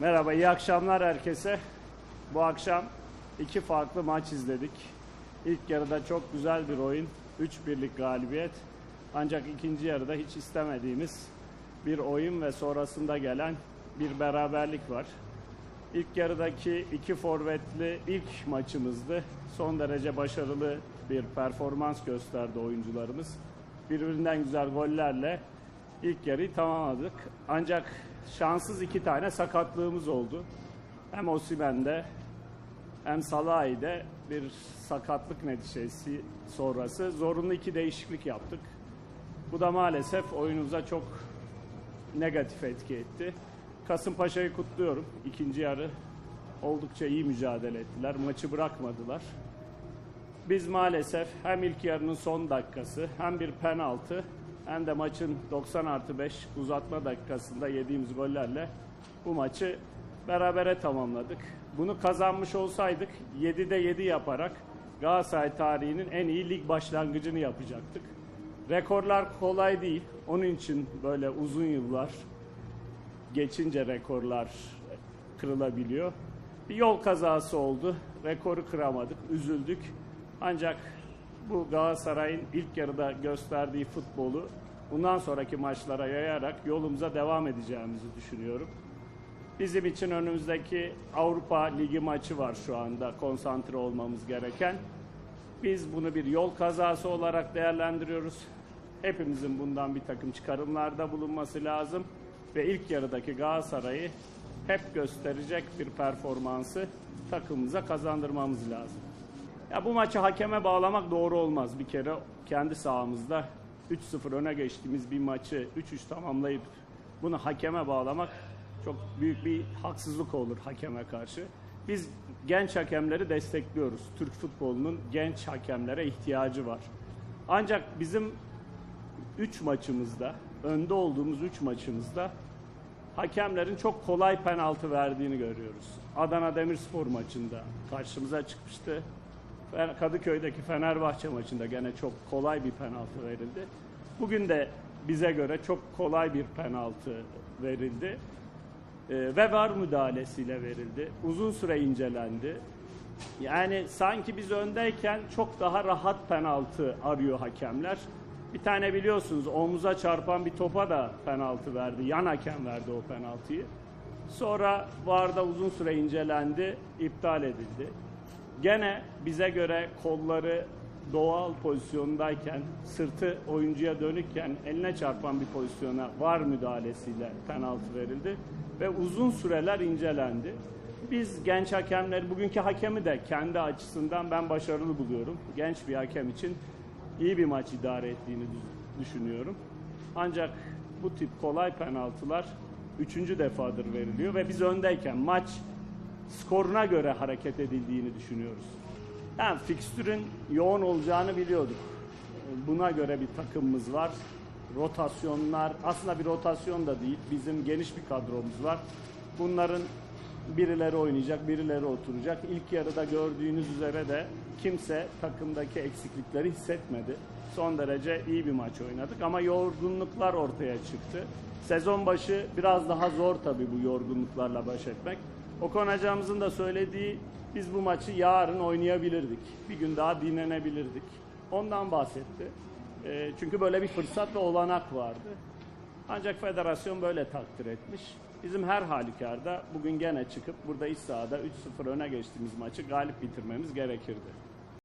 Merhaba, iyi akşamlar herkese. Bu akşam iki farklı maç izledik. İlk yarıda çok güzel bir oyun, 3-1'lik galibiyet. Ancak ikinci yarıda hiç istemediğimiz bir oyun ve sonrasında gelen bir beraberlik var. İlk yarıdaki iki forvetli ilk maçımızdı. Son derece başarılı bir performans gösterdi oyuncularımız. Birbirinden güzel gollerle ilk yarıyı tamamladık. Ancak şanssız iki tane sakatlığımız oldu. Hem Osimhen'de hem Salah'ide bir sakatlık neticesi sonrası zorunlu iki değişiklik yaptık. Bu da maalesef oyunumuza çok negatif etki etti. Kasımpaşa'yı kutluyorum. İkinci yarı oldukça iyi mücadele ettiler. Maçı bırakmadılar. Biz maalesef hem ilk yarının son dakikası hem bir penaltı hem de maçın 90 artı 5 uzatma dakikasında yediğimiz gollerle bu maçı berabere tamamladık. Bunu kazanmış olsaydık 7'de 7 yaparak Galatasaray tarihinin en iyi lig başlangıcını yapacaktık. Rekorlar kolay değil. Onun için böyle uzun yıllar geçince rekorlar kırılabiliyor. Bir yol kazası oldu. Rekoru kıramadık. Üzüldük. Ancak bu Galatasaray'ın ilk yarıda gösterdiği futbolu bundan sonraki maçlara yayarak yolumuza devam edeceğimizi düşünüyorum. Bizim için önümüzdeki Avrupa Ligi maçı var şu anda konsantre olmamız gereken. Biz bunu bir yol kazası olarak değerlendiriyoruz. Hepimizin bundan bir takım çıkarımlarda bulunması lazım ve ilk yarıdaki Galatasaray'ı hep gösterecek bir performansı takımımıza kazandırmamız lazım. Ya bu maçı hakeme bağlamak doğru olmaz. Bir kere kendi sahamızda 3-0 öne geçtiğimiz bir maçı 3-3 tamamlayıp bunu hakeme bağlamak çok büyük bir haksızlık olur hakeme karşı. Biz genç hakemleri destekliyoruz. Türk futbolunun genç hakemlere ihtiyacı var. Ancak bizim 3 maçımızda, önde olduğumuz 3 maçımızda hakemlerin çok kolay penaltı verdiğini görüyoruz. Adana Demirspor maçında karşımıza çıkmıştı. Kadıköy'deki Fenerbahçe maçında gene çok kolay bir penaltı verildi. Bugün de bize göre çok kolay bir penaltı verildi. Ee, ve var müdahalesiyle verildi. Uzun süre incelendi. Yani sanki biz öndeyken çok daha rahat penaltı arıyor hakemler. Bir tane biliyorsunuz omuza çarpan bir topa da penaltı verdi. Yan hakem verdi o penaltıyı. Sonra VAR'da uzun süre incelendi, iptal edildi. Gene bize göre kolları doğal pozisyondayken, sırtı oyuncuya dönükken eline çarpan bir pozisyona var müdahalesiyle penaltı verildi ve uzun süreler incelendi. Biz genç hakemler, bugünkü hakemi de kendi açısından ben başarılı buluyorum. Genç bir hakem için iyi bir maç idare ettiğini düşünüyorum. Ancak bu tip kolay penaltılar üçüncü defadır veriliyor ve biz öndeyken maç skoruna göre hareket edildiğini düşünüyoruz. Yani fikstürün yoğun olacağını biliyorduk. Buna göre bir takımımız var. Rotasyonlar, aslında bir rotasyon da değil, bizim geniş bir kadromuz var. Bunların birileri oynayacak, birileri oturacak. İlk yarıda gördüğünüz üzere de kimse takımdaki eksiklikleri hissetmedi. Son derece iyi bir maç oynadık ama yorgunluklar ortaya çıktı. Sezon başı biraz daha zor tabii bu yorgunluklarla baş etmek. Okan hocamızın da söylediği biz bu maçı yarın oynayabilirdik. Bir gün daha dinlenebilirdik. Ondan bahsetti. E, çünkü böyle bir fırsat ve olanak vardı. Ancak federasyon böyle takdir etmiş. Bizim her halükarda bugün gene çıkıp burada iç sahada 3-0 öne geçtiğimiz maçı galip bitirmemiz gerekirdi.